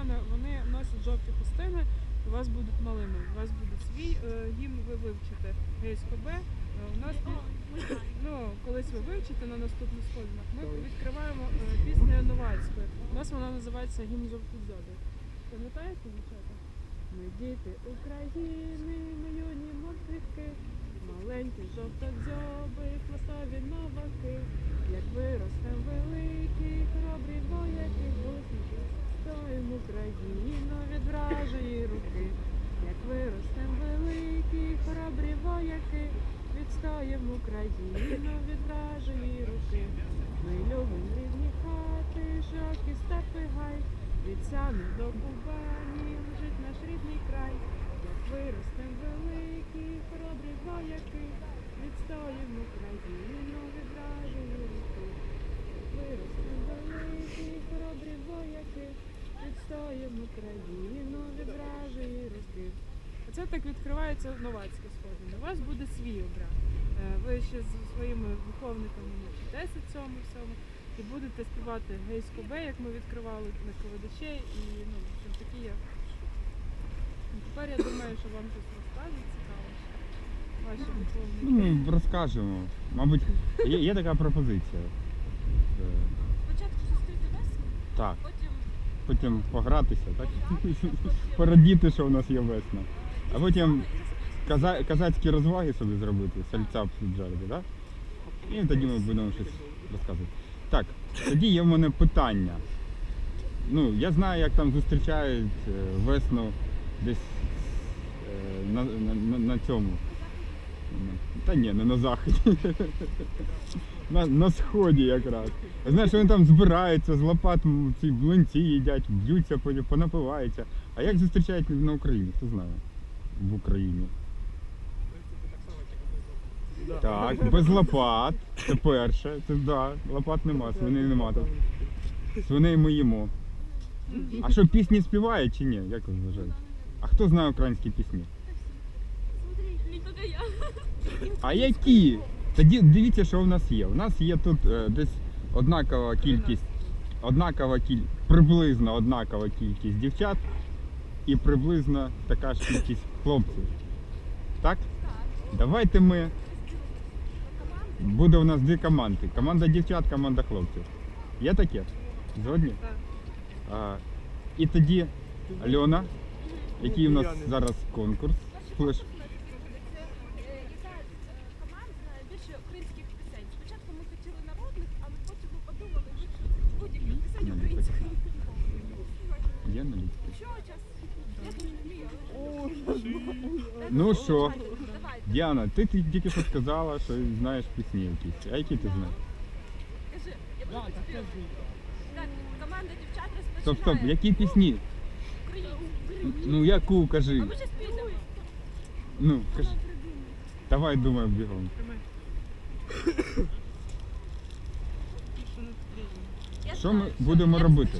мене вони носять жовті хустини, у вас будуть малими. У вас буде свій е, гімн, ви вивчите ГСКБ. Е, У нас ну, колись ви вивчите на наступних сходинах. Ми відкриваємо е, пісню новацькою. У нас вона називається гімн жовті дзьоби. Пам'ятаєте, дівчата? Ми діти України, ми юні морпіхи, маленькі жовтодзьоби, хвостові новаки. Як виростем великі, хоробрі вояки, гусники, стоїмо Україну від вражої руки. Як виростем великі, хоробрі вояки, відстоїмо Україну від вражої руки. Ми любимо рідні хати, широкі степи гай, від Сяни до Кубані лежить наш рідний край. Як виростем великі, хоробрі вояки, відстоїмо Україну від вражої руки. Як виростем великі, хоробрі вояки, відстоїмо Україну від вражої руки. Оце так відкривається новацьке сходи. У вас буде свій обряд. Е, Ви ще зі своїми виховниками навчитеся цьому всьому і будете співати гейську Б, як ми відкривали на ковадачей, і ну, в общем, такі є. Ну, Тепер я думаю, що вам щось розкажуть цікаво. Ваші виховники. Ну, розкажемо. Мабуть, є, є така пропозиція. Е, Спочатку зустріти весну, Так, потім потім погратися, так? Порадіти, що у нас є весна. А потім каза- казацькі розваги собі зробити, сальця піджарити, так? І тоді ми будемо щось розказувати. Так, тоді є в мене питання. Ну, я знаю, як там зустрічають е, весну десь е, на, на, на, на цьому. Та ні, не на заході. На, на сході якраз. Що вони там збираються, з лопат ці млинці їдять, б'ються, понапиваються. А як зустрічають на Україні? Хто знає? В Україні. Так, без лопат. Це перше. Це да, лопат нема, свиней нема тут. Свиней ми їмо. А що пісні співають чи ні? Як ви вважаєте? А хто знає українські пісні? смотри, не тільки я. А які? Тоді дивіться, що у нас є. У нас є тут е, десь однакова кількість, однакова кіль... приблизно однакова кількість дівчат і приблизно така ж кількість хлопців. Так? Давайте ми. Буде у нас дві команди. Команда дівчат, команда хлопців. Є таке? Згодні? Так. А, і тоді Альона, який у нас зараз конкурс. Флеш. Яка команда знає більше українських пісень? Спочатку ми хотіли народних, але потім ми подумали, що Я дуже. Ну що? Діана, ти, тільки що сказала, що знаєш пісні якісь. А які ти знаєш? кажи, я буду. Так, команда дівчат розпочинає. Стоп, стоп, які пісні? Ну яку кажи? А ми зараз підемо. Ну, кажи. Давай думай бігом. Тримай. Що не потрібно. Я Що ми будемо робити?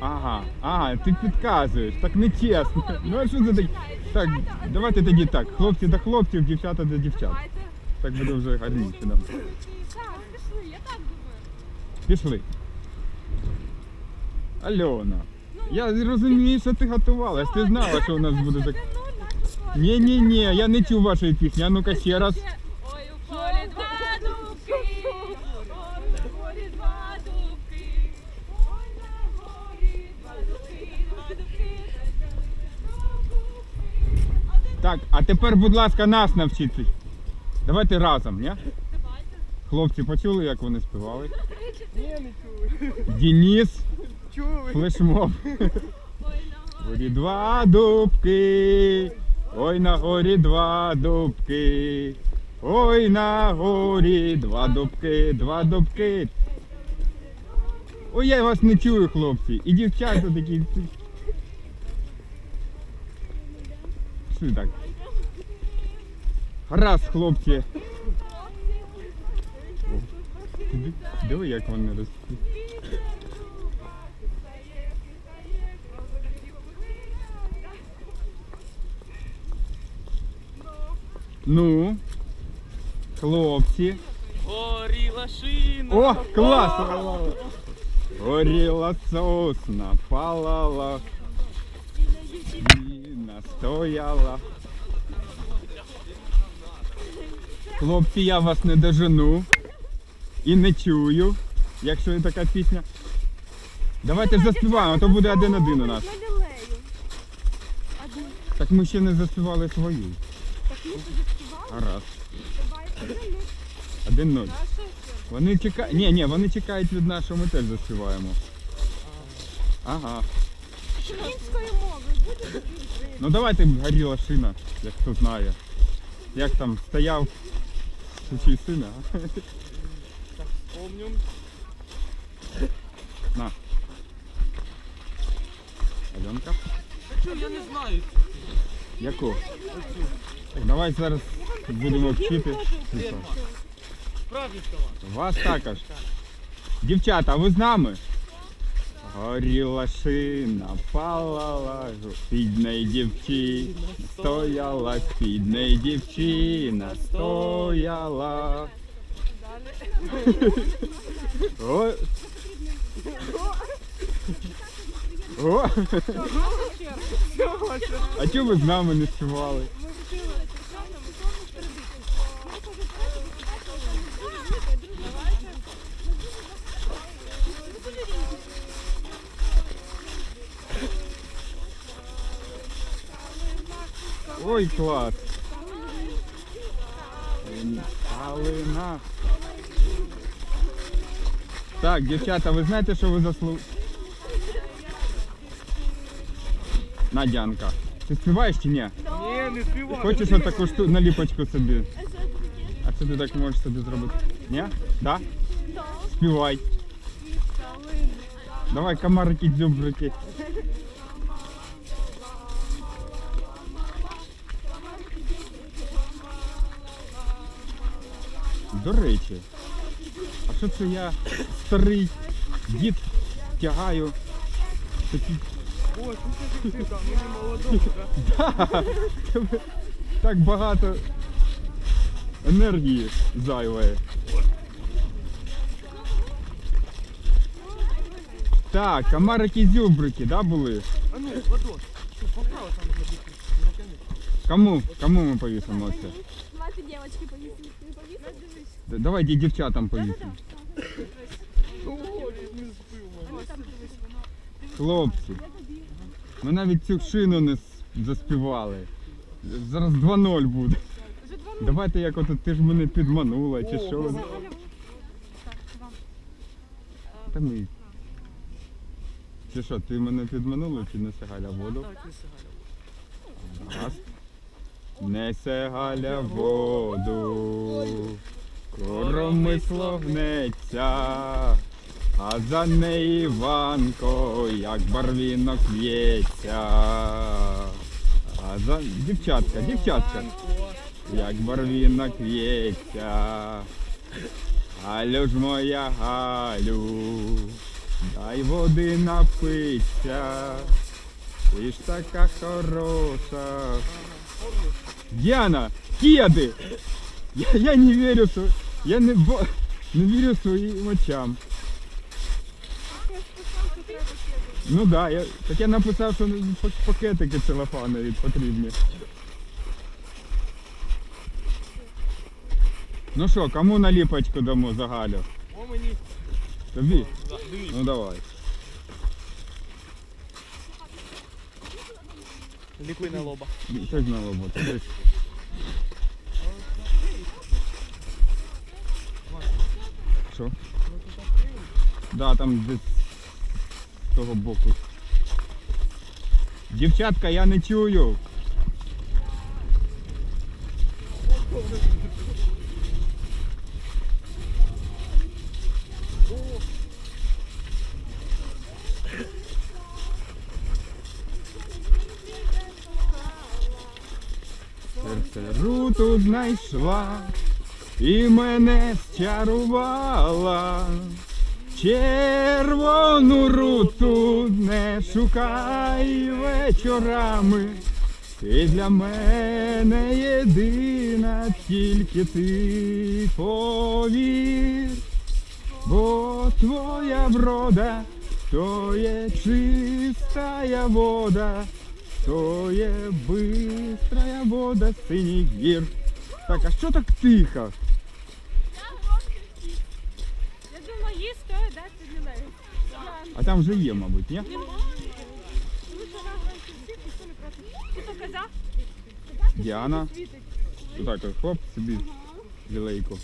Ага, ага, ти підказуєш, так не чесно. Ну а що таке? починає. Так, давайте тоді так. Хлопці до хлопців, дівчата до дівчат. Так буде вже гарніше нам. Так, пішли, я так думаю. Пішли. Альона. Я розумію, що ти готувалась, ти знала, що у нас буде так. Ні, ні, ні, я не чув вашої пісні. А ну-ка ще раз. Так, а тепер, будь ласка, нас навчіть. Давайте разом, ні? Хлопці почули, як вони співали? Ні, не чую. Дініс, Чули. флешмоб. Горі два дубки, ой на горі два дубки, ой на горі два дубки, два дубки. Ой, я вас не чую, хлопці. І дівчата такі. Що так? Гаразд, хлопці. О, диви- Диви, як вони ростуть. Ну, хлопці. Горіла шина. О, клас! Горіла сосна, палала, і Настояла. Хлопці, я вас не дожену і не чую, якщо є така пісня. Давайте заспіваємо, а то буде один-один у нас. Так ми ще не заспівали свою. Так ми вже заспівали. Гаразд. Один. Один ноль. Вони чекають. Ні, ні, вони чекають від нас, що ми теж заспіваємо. Ага. Української мови буде? Ну давайте горіла шина, як хто знає. Як там стояв сучий син, а? Помню. На. Альонка. Та чого, я не знаю. Яку? Так, давай зараз будемо вчити. Справді. Вас також. Дівчата, а ви з нами? Горіла шина, палала, під неї дівчина стояла, під неї дівчина стояла. О. О. А чого ви з нами не співали? Ой, клас. Калина. Так, дівчата, ви знаєте, що ви заслу... Надянка. Ти співаєш чи ні? Ні, не співаю. Хочеш отаку шту... наліпочку собі? А це ти так можеш собі зробити? Ні? Да? Співай. Давай, комарики, дзюбрики. До речі, а що це я старий дід тягаю такі Ой, слухай, ти там, мені молодому, да? Да, тебе так багато енергії зайвої. Так, комарики зюбрики, да, були? А ну, ладошь. Що, поправ там забити. Наконець. Кому? Кому ми повісимо це? Давайте девочки повісимо. Не повісимо? Давайте дівчатам повісимо. Хлопці, ми навіть цю шину не заспівали. Зараз 2-0 буде. Давайте як ото ти ж мене підманула чи що. Та ми. Чи що, ти мене підманула чи не Галя воду? Так, не сигаля. Гаразд. Несе Галя воду, гнеться, а за неї Іванко, як барвінок в'ється. А за дівчатка, дівчатка, як барвінок в'ється. Галю ж моя Галю, дай води напиться. Ти ж така хороша. Діана, кеди! Я, я не вірю, що я не, бо, не вірю своїм очам. Ну так, да, я, так я написав, що пакетики целофанові потрібні. Ну що, кому наліпочку дамо за Галю? О, мені. Тобі? Да. Ну давай. Ліпи на лоба. Щось на лобу. Що? Да, там десь з того боку. Дівчатка, я не чую. Серце руту знайшла і мене зчарувала. Червону руту не шукай вечорами. Ти для мене єдина, тільки ти повір, бо твоя врода, то є чистая вода, то є бистрая вода синіх гір. Так, а що так тихо? А там вже є, мабуть, ні? Діана. Отак от, хоп, собі лілейку.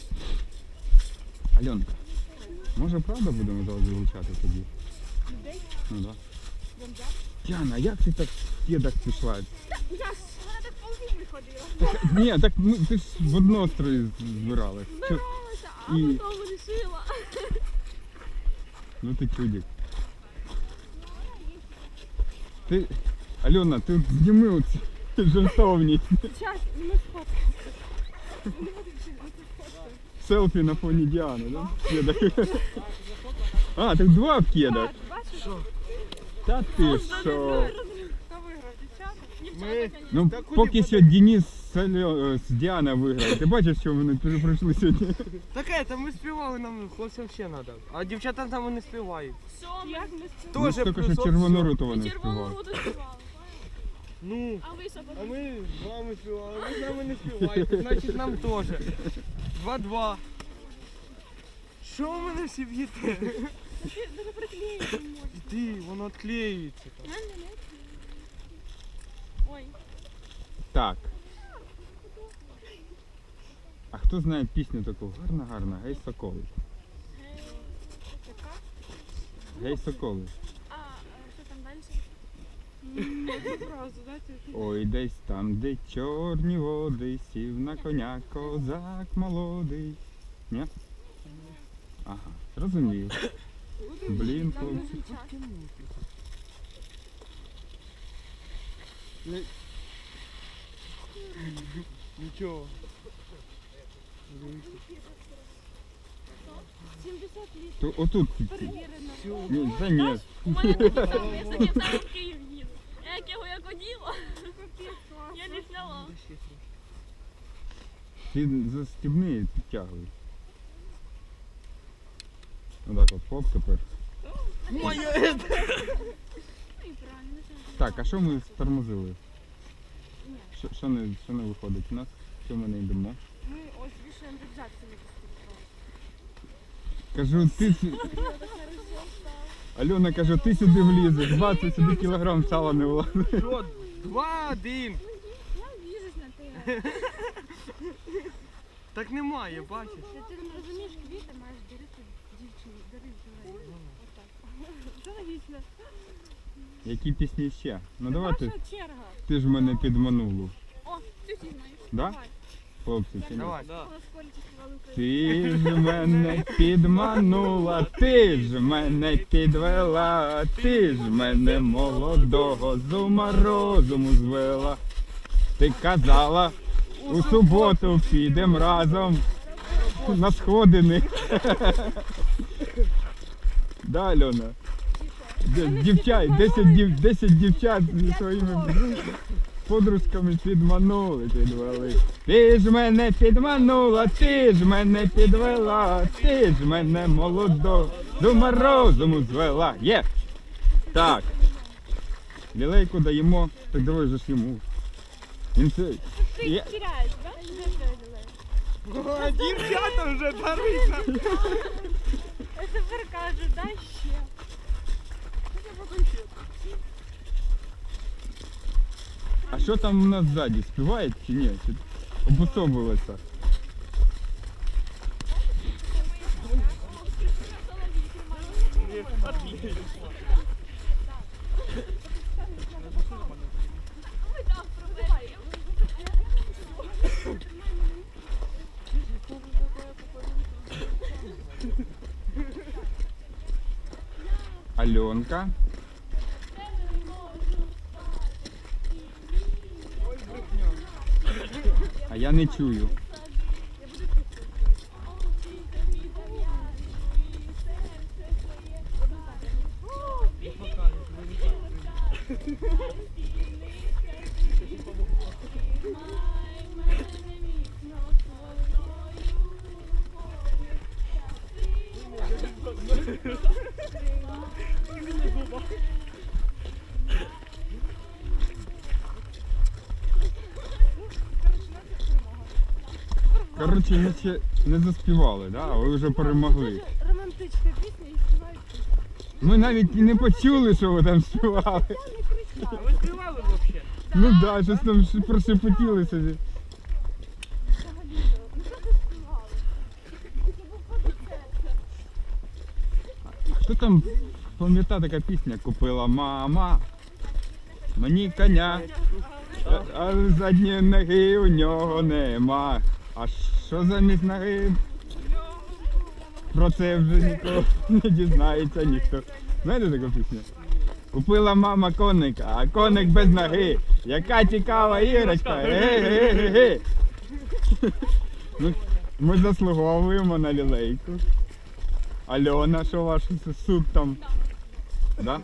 Альонка, може правда будемо зараз вилучати тоді? Ну так. Да. Діана, як ти так кедах пішла? Я ж, вона так ползів ходила. Ні, так ми, ти ж в однострої збиралась. Збиралася, а потім вирішила. Ну ти чудик. Ти, Альона, ти зніми оці жартовні Зараз, ми сфоткаємо. селфі на фоні Діани, да? В кедах. А, так два в кедах. Бачиш? Та ти що? Хто виграв, дівчата? Дівчата, Ми- Ну, Та куди поки буде? що Денис з, Альо- е, з Діана виграв. Ти бачиш, що вони пройшли сьогодні? Так это, ми співали, нам хлопцям ще треба. А дівчатам там вони співають. Ми? Як ми співали? Ну, Тоже тільки плюс що червону всьо. руту вони червону співали. воду співали. Ну, А ви що а подумали? ми з вами співали, ви з нами не співаєте, значить нам теж. Два-два. Що ви мене всі б'єте? Даже приклеїти не можна. Іди, воно відклеюється. там Ой, Так. А хто знає пісню таку? Гарна, гарна. Гей соколи. Гей соколи. А, що там далі? Ой, десь там, де чорні води, сів на коня козак молодий. Ні? Ага, зрозумів. Блін, хлопці. не час. Нічого. 70 літрів. То отут. Перевірено. Ні, та ні. У мене такі самі, я з таким самим в Київ їду. Я як його як оділа, я не сняла. Ти застібни і підтягуй. Отак от хоп тепер. Моє! Ну і правильно. Так, а що ми стормозили? Що, що, не, що не виходить у нас? Що ми не йдемо? Ми ось вішаємо рюкзак собі Кажу, ти. сю- Альона каже, ти сюди влізеш, 20 сюди кілограм сала не влазить. Що? Два-один. Я віжусь на те. Так немає, бачиш? Ти не розумієш, квіти маєш дарити дівчині, дарити. Отак. Це логічно. Які пісні ще? Ну давайте, Ваша черга. Ти ж мене підманула. О, ти знаєш. Да? Хлопці, чи ні? Давай. Українську. Ти ж мене підманула, ти ж мене підвела, ти ж мене молодого з ума розуму звела. Ти казала, у суботу підем разом на сходини. Да, Альона? Дівчат, 10, дів, 10 дівчат зі своїми подружками підманули, підвели. Ти ж мене підманула, ти ж мене підвела, ти ж мене молодо, до морозуму звела. Є! Так. Лілейку даємо, так давай же ж йому. Він це. Ти Я- теряєш, да? Дівчата вже дарися. А тепер каже, дай ще. Що там у нас ззаді? Співають чи ні? Чи обособилося? Альонка. Я не чую. Ще не заспівали, да? а ви вже перемогли. Романтична пісня і співають. Ми навіть і не почули, що ви там співали. А ви співали взагалі? Ну так, да, щось там прошепотіли собі. Взагалі, ну що ти співали? Це був концерт. Хто там пам'ятає така пісня Купила мама. Мені коня, а- а задні ноги у нього нема. А що замість ноги? Про це вже нікого не дізнається ніхто. Знаєте таку пісню? Купила мама коника, а коник без ноги. Яка цікава іграшка. Ге-ге-ге-ге. Ну, ми заслуговуємо на лілейку. Альона, що ваш суд там? Да,